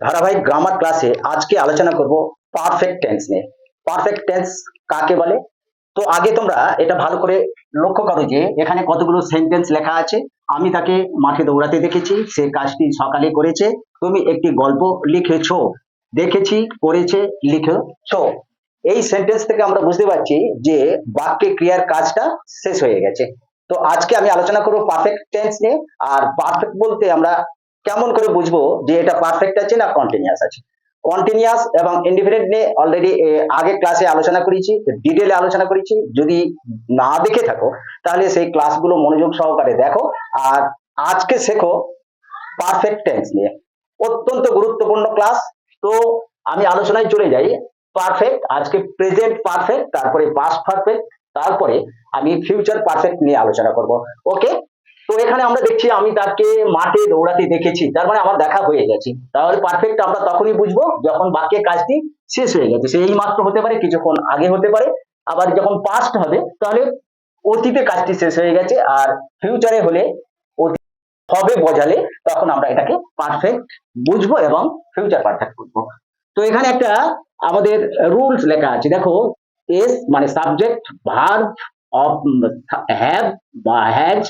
ধারাবাহিক গ্রামার ক্লাসে আজকে আলোচনা করব পারফেক্ট টেন্স নিয়ে। পারফেক্ট টেন্স কাকে বলে? তো আগে তোমরা এটা ভালো করে লক্ষ্য করো যে, এখানে কতগুলো সেন্টেন্স লেখা আছে। আমি তাকে মাঠে দৌড়াতে দেখেছি, সে কাজটি সকালে করেছে। তুমি একটি গল্প লিখেছো, দেখেছি করেছে লিখেছো। এই সেন্টেন্স থেকে আমরা বুঝতে পারছি যে, বাক্যে ক্রিয়ার কাজটা শেষ হয়ে গেছে। তো আজকে আমি আলোচনা করব পারফেক্ট টেন্স নিয়ে। আর পারফেক্ট বলতে আমরা কেমন করে বুঝব যে এটা পারফেক্ট আছে না কন্টিনিউয়াস আছে? কন্টিনিউয়াস এবং ইন্ডিপেন্ডেন্ট নিয়ে অলরেডি আগে ক্লাসে আলোচনা করেছি ডিটেলে আলোচনা করেছি। যদি না দেখে থাকো, তাহলে সেই ক্লাসগুলো মনোযোগ সহকারে দেখো। আর আজকে শেখো পারফেক্ট টেন্স নিয়ে। অত্যন্ত গুরুত্বপূর্ণ ক্লাস তো আমি আলোচনায় চলে যাই। পারফেক্ট আজকে প্রেজেন্ট পারফেক্ট তারপরে পাস্ট পারফেক্ট তারপরে আমি ফিউচার পারফেক্ট নিয়ে আলোচনা করব। ওকে তো এখানে আমরা দেখছি আমি তাকে মাঠে দৌড়াতে দেখেছি। তার মানে আমার দেখা হয়ে গেছে। তাহলে পারফেক্ট আমরা তখনই বুঝব যখন বাক্যের কাজটি শেষ হয়ে গেছে। সেই মাত্র হতে পারে, কিছুক্ষণ আগে হতে পারে। আবার যখন পাস্ট হবে, তাহলে অতীতে কাজটি শেষ হয়ে গেছে আর ফিউচারে হলে হবে বোঝালে তখন আমরা এটাকে পারফেক্ট বুঝব এবং ফিউচার পারফেক্ট বুঝব। তো এখানে একটা আমাদের রুলস লেখা আছে। দেখো এস মানে সাবজেক্ট ভার্ব অফ হ্যাভ বা has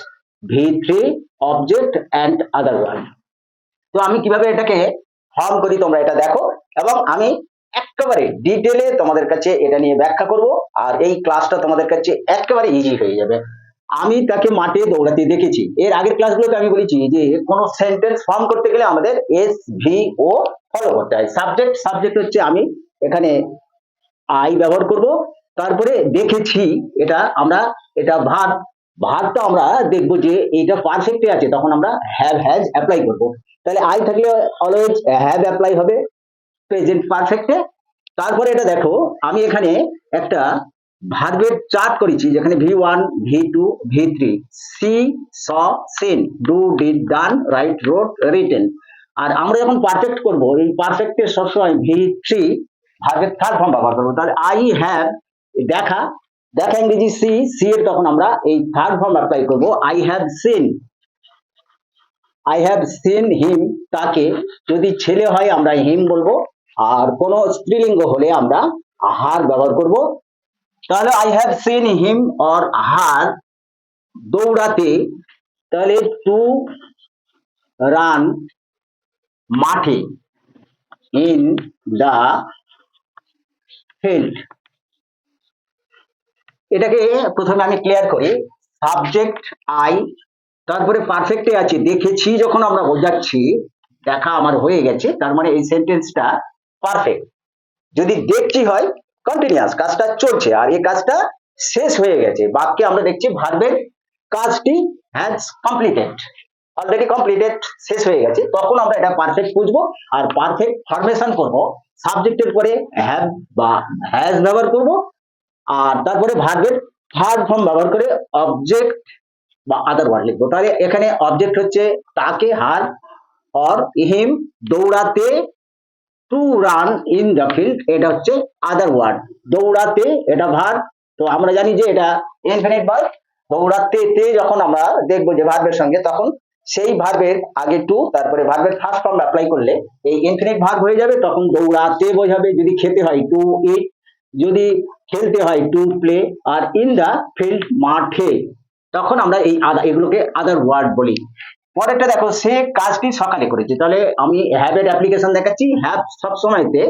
V three object and other word তো আমি কীভাবে এটাকে ফর্ম করি তোমরা এটা দেখো। এবং আমি একেবারে ডিটেলে তোমাদের কাছে এটা নিয়ে ব্যাখ্যা করব, আর এই ক্লাসটা তোমাদের কাছে একেবারে ইজি হয়ে যাবে। আমি তাকে মাঠে দৌড়াতে দেখেছি। এর আগের ক্লাসগুলোতে আমি বলেছি যে কোনো সেন্টেন্স ফর্ম করতে গেলে আমাদের এস ভি ও ফলো করতে হয়। সাবজেক্ট সাবজেক্ট হচ্ছে আমি এখানে আই ব্যবহার করব। তারপরে দেখেছি এটা আমরা, এটা ভাত ভাতটা আমরা দেখব যে এটা পারফেক্টে আছে, তখন আমরা হ্যাভ হ্যাজ অ্যাপ্লাই করব। তাহলে আই থাকলে অলওয়েজ হ্যাভ অ্যাপ্লাই হবে প্রেজেন্ট পারফেক্টে তারপরে এটা দেখো, আমি এখানে একটা ভার্বের চার্ট করেছি, যেখানে V one V two V three saw seen do did done write wrote written আর আমরা যখন পারফেক্ট করব, এই পারফেক্টের সবসময় ভি থ্রি ভার্বের থার্ড ফর্ম ব্যবহার করব। তাহলে আই হ্যাভ দেখা দেখা ইংরেজি সি সি এর তখন আমরা এই থার্ড ফর্ম অ্যাপ্লাই করব। I have seen I have seen him তাকে যদি ছেলে হয় আমরা হিম বলব, আর কোন স্ত্রীলিঙ্গ হলে আমরা হার ব্যবহার করব। তাহলে I have seen him or her দৌড়াতে, তাহলে টু রান মাঠে ইন দা ফিল্ড এটাকে প্রথমে আমি ক্লিয়ার করি। সাবজেক্ট আই তারপরে পারফেক্টে আছে। দেখেছি যখন আমরা বোঝাচ্ছি, দেখা আমার হয়ে গেছে, তার মানে এই সেন্টেন্সটা পারফেক্ট যদি দেখছি হয় কন্টিনিউয়াস কাজটা চলছে, আর এই কাজটা শেষ হয়ে গেছে। বাক্যে আমরা দেখছি ভার্বের কাজটি হ্যাজ কমপ্লিটেড অলরেডি কমপ্লিটেড শেষ হয়ে গেছে। তখন আমরা এটা পারফেক্ট বুঝব, আর পারফেক্ট ফরমেশন করব। সাবজেক্টের পরে হ্যাভ বা হ্যাজ ব্যবহার করব। আর তারপরে ভার্বের থার্ড ফর্ম ব্যবহার করে অবজেক্ট বা আদার ওয়ার্ড লিখব। তাহলে এখানে অবজেক্ট হচ্ছে তাকে, হার অর হিম দৌড়াতে to run in the field এটা হচ্ছে আদার ওয়ার্ড দৌড়াতে, এটা ভার তো আমরা জানি যে এটা ইনফিনিট ভার্ব দৌড়াতে তে যখন আমরা দেখব যে ভার্বের সঙ্গে, তখন সেই ভার্বের আগে টু তারপরে ভার্বের ফার্স্ট ফর্ম অ্যাপ্লাই করলে এই ইনফিনিট ভার্ব হয়ে যাবে, তখন দৌড়াতে বোঝাবে। যদি খেতে হয় টু ইট যদি খেলতে হয় টু প্লে আর ইন দা ফিল্ড মাঠে, তখন আমরা এই আদা এগুলোকে আদার ওয়ার্ড বলি। পরেরটা দেখো, সে কাজটি সকালে করেছে। তাহলে আমি হ্যাভ এর অ্যাপ্লিকেশন দেখাচ্ছি। হ্যাভ সব সময়তে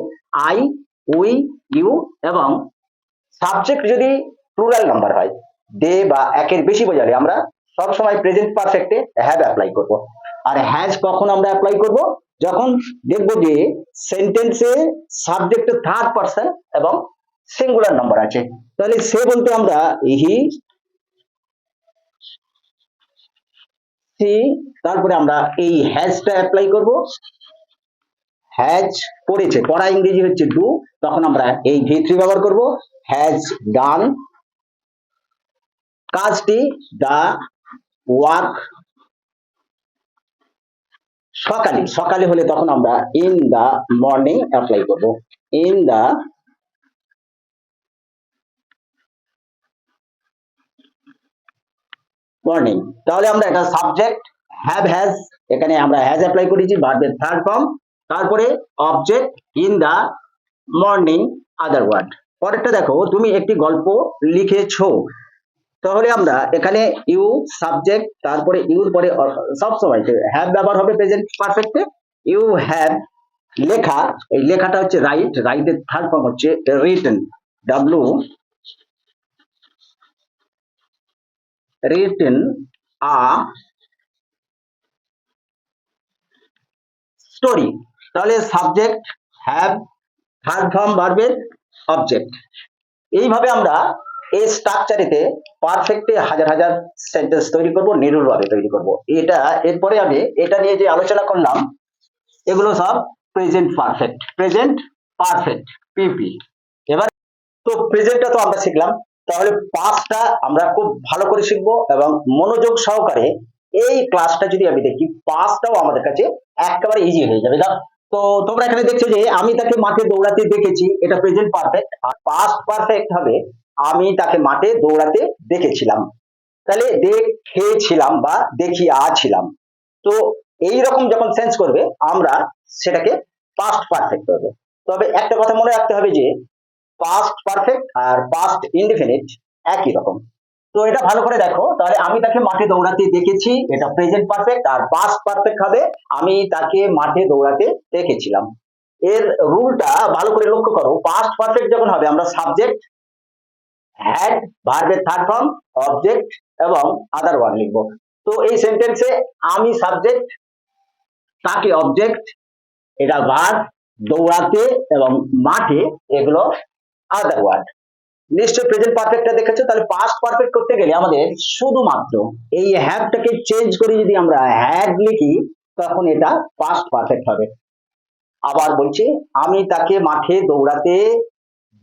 আই উই ইউ এবং সাবজেক্ট যদি প্লুরাল নাম্বার হয় দে বা একের বেশি বোঝালে আমরা সব সময় প্রেজেন্ট পারফেক্টে হ্যাভ অ্যাপ্লাই করব। আর হ্যাজ কখন আমরা অ্যাপ্লাই করব? যখন দেখব যে সেন্টেন্সে সাবজেক্ট থার্ড পার্সন এবং সিঙ্গুলার নাম্বার আছে। তাহলে সে বলতে আমরা হি তারপরে আমরা এই হ্যাজটা অ্যাপ্লাই করব। হ্যাজ করেছে পড়া ইংরেজি হচ্ছে ডু তখন আমরা এই ভি থ্রি ব্যবহার করব। হ্যাজ ডান কাজটি দা ওয়ার্ক সকালে সকালে হলে তখন আমরা ইন দা মর্নিং অ্যাপ্লাই করব। ইন দা মর্নিং তাহলে আমরা এটা সাবজেক্ট হ্যাভ হ্যাজ এখানে আমরা হ্যাজ অ্যাপ্লাই করেছি ভার্বের থার্ড ফর্ম তারপরে object in the morning other word পরেরটা দেখো, তুমি একটি গল্প লিখেছো। তাহলে আমরা এখানে ইউ সাবজেক্ট তারপরে ইউর পরে সব সময় হ্যাভ ব্যবহার হবে প্রেজেন্ট পারফেক্টে ইউ হ্যাভ লেখা, এই লেখাটা হচ্ছে রাইট রাইটের থার্ড ফর্ম হচ্ছে written W written a story তাহলে সাবজেক্ট হ্যাভ থার্ড ফর্ম ভার্বের অবজেক্ট এইভাবে আমরা এই স্ট্রাকচারেতে পারফেক্টে হাজার হাজার সেন্টেন্স তৈরি করব, নির্ভুলভাবে তৈরি করব। এটা, এরপরে আমি এটা নিয়ে যে আলোচনা করলাম, এগুলো সব present perfect present perfect PP এবার তো প্রেজেন্টটা তো আমরা শিখলাম। তাহলে পাঁচটা আমরা খুব ভালো করে শিখব এবং মনোযোগ সহকারে এই ক্লাসটা যদি আমি দেখি পাঁচটাও আমাদের কাছে একেবারে ইজি হয়ে যাবে। তো তোমরা এখানে দেখছ যে আমি তাকে মাঠে দৌড়াতে দেখেছি, এটা প্রেজেন্ট পারফেক্ট আর পাস্ট পারফেক্ট হবে, আমি তাকে মাঠে দৌড়াতে দেখেছিলাম। তাহলে দেখেছিলাম বা দেখিয়াছিলাম। তো এই রকম যখন সেন্স করবে, আমরা সেটাকে পাস্ট পারফেক্ট করবে। তবে একটা কথা মনে রাখতে হবে যে পাস্ট পারফেক্ট আর পাস্ট ইনডিফিনিট একই রকম। তো এটা ভালো করে দেখো, তাহলে আমি তাকে মাঠে দৌড়াতে দেখেছি, এটা প্রেজেন্ট পারফেক্ট আর পাস্ট পারফেক্ট হবে, আমি তাকে মাঠে দৌড়াতে দেখেছিলাম। এর রুলটা ভালো করে লক্ষ্য করো পাস্ট পারফেক্ট যখন হবে, আমরা সাবজেক্ট হ্যাড ভার্বের থার্ড ফর্ম অবজেক্ট এবং আদার ওয়ার্ড লিখব। তো এই সেন্টেন্সে আমি সাবজেক্ট তাকে অবজেক্ট এটা ভার্ব দৌড়াতে এবং মাঠে এগুলো আদার ওয়ার্ড নিশ্চয় প্রেজেন্ট পারফেক্টটা দেখেছ তাহলে পাস্ট পারফেক্ট করতে গেলে আমাদের শুধুমাত্র এই হ্যাভটাকে চেঞ্জ করে যদি আমরা হ্যাড লিখি তখন এটা পাস্ট পারফেক্ট হবে। আবার বলছি আমি তাকে মাঠে দৌড়াতে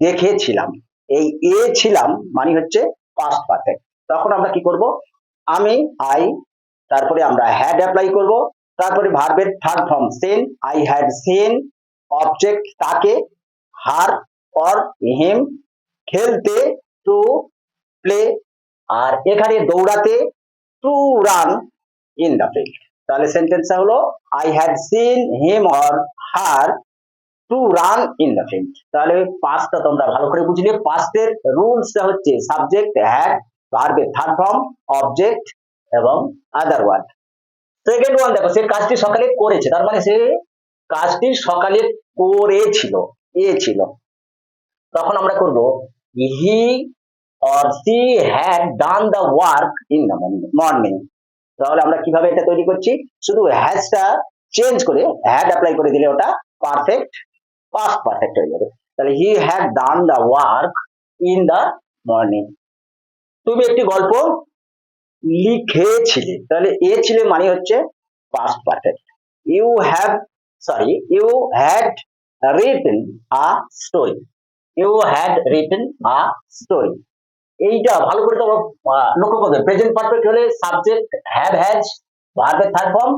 দেখেছিলাম। এই এ ছিলাম মানে হচ্ছে পাস্ট পারফেক্ট তখন আমরা কি করব? আমি আই তারপরে আমরা হ্যাড অ্যাপ্লাই করব তারপরে ভার্বের third form seen I had seen object তাকে হার অর হিম খেলতে টু প্লে আর এখানে দৌড়াতে to run in the field তাহলে সেন্টেন্সটা হলো I had seen him or her to run in the field তাহলে পাঁচটা তোমরা ভালো করে বুঝলে পাস্টের রুলসটা হচ্ছে সাবজেক্ট হ্যাড ভার্বের থার্ড ফর্ম অবজেক্ট এবং আদার ওয়ার্ড সেকেন্ড ওয়ান দেখো, সে কাজটি সকালে করেছে। তার মানে সে কাজটি সকালে করেছিল, এ ছিল। তখন আমরা করব he or she had done the work in the morning তাহলে আমরা কীভাবে এটা তৈরি করছি? শুধু হ্যাজটা চেঞ্জ করে হ্যাড অ্যাপ্লাই করে দিলে ওটা পারফেক্ট পাস্ট পারফেক্ট হয়ে যাবে। তাহলে he had done the work in the morning তুমি একটি গল্প লিখেছিলে। তাহলে এ ছিলে মানে হচ্ছে past perfect you have sorry you had written a story you had written a story এইটা ভালো করে তোমরা লক্ষ্য করবে। প্রেজেন্ট পারফেক্ট হলে সাবজেক্ট হ্যাভ হ্যাজ ভার্বের থার্ড ফর্ম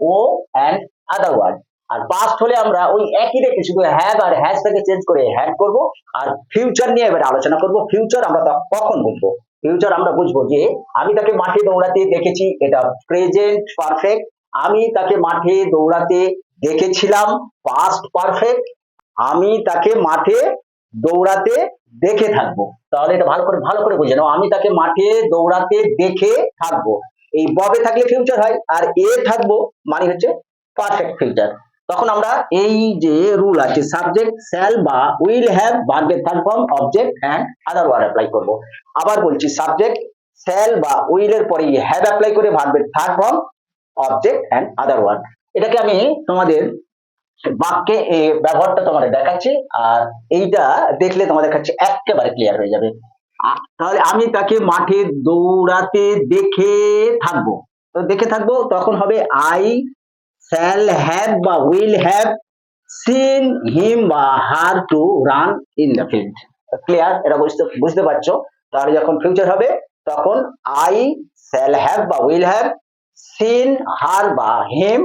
ও অ্যান্ড আদার ওয়ার্ড আর পাস্ট হলে আমরা ওই একই রেখে শুধু হ্যাভ আর হ্যাজ থেকে চেঞ্জ করে হ্যাড করব, আর ফিউচার নিয়ে এবার আলোচনা করব। ফিউচার আমরা কখন বুঝব? ফিউচার আমরা বুঝব যে, আমি তাকে মাঠে দৌড়াতে দেখেছি, এটা প্রেজেন্ট পারফেক্ট আমি তাকে মাঠে দৌড়াতে দেখেছিলাম পাস্ট পারফেক্ট আমি তাকে মাঠে দৌড়াতে দেখে থাকব। তাহলে এটা ভালো করে ভালো করে বুঝে নাও। আমি তাকে মাঠে দৌড়াতে দেখে থাকব। এই ববে থাকলে ফিউচার হয়, আর এ থাকব মানে হচ্ছে পারফেক্ট ফিউচার তখন আমরা এই যে রুল আছে সাবজেক্ট শ্যাল বা উইল হ্যাভ ভার্বের third form object and other word apply করব। আবার বলছি সাবজেক্ট শ্যাল বা উইল এর পরে হ্যাভ অ্যাপ্লাই করে ভার্বের third form object and other word এটাকে আমি তোমাদের বাক্যে এই ব্যবহারটা তোমাদের দেখাচ্ছে, আর এইটা দেখলে তোমাদের কাছে একেবারে ক্লিয়ার হয়ে যাবে। তাহলে আমি তাকে মাঠে দৌড়াতে দেখে থাকব। দেখে থাকব, তখন হবে আই শ্যাল হ্যাভ বা উইল হ্যাভ সিন হিম বা her to run in the field clear এটা বুঝতে বুঝতে পারছ? তাহলে যখন ফিউচার হবে, তখন আই শ্যাল হ্যাভ বা উইল হ্যাভ সিন হার বা him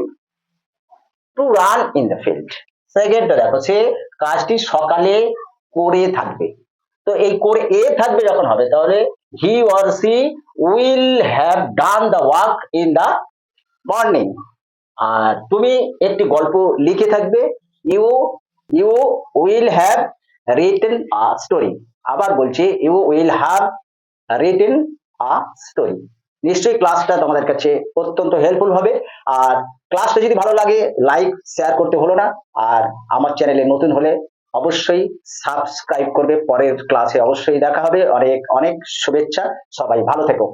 to run in the field সেকেন্ডটা দেখো, সে কাজটি সকালে করে থাকবে। তো এই করে এ থাকবে যখন হবে, তাহলে he or she will have done the work in the morning আর তুমি একটি গল্প লিখে থাকবে you you will have written a story আবার বলছি you will have written a story নিশ্চয়ই ক্লাসটা তোমাদের কাছে অত্যন্ত হেল্পফুল হবে। আর ক্লাসটা যদি ভালো লাগে লাইক শেয়ার করতে হলো না। আর আমার চ্যানেলে নতুন হলে অবশ্যই সাবস্ক্রাইব করবে। পরের ক্লাসে অবশ্যই দেখা হবে। অনেক অনেক শুভেচ্ছা। সবাই ভালো থেকো।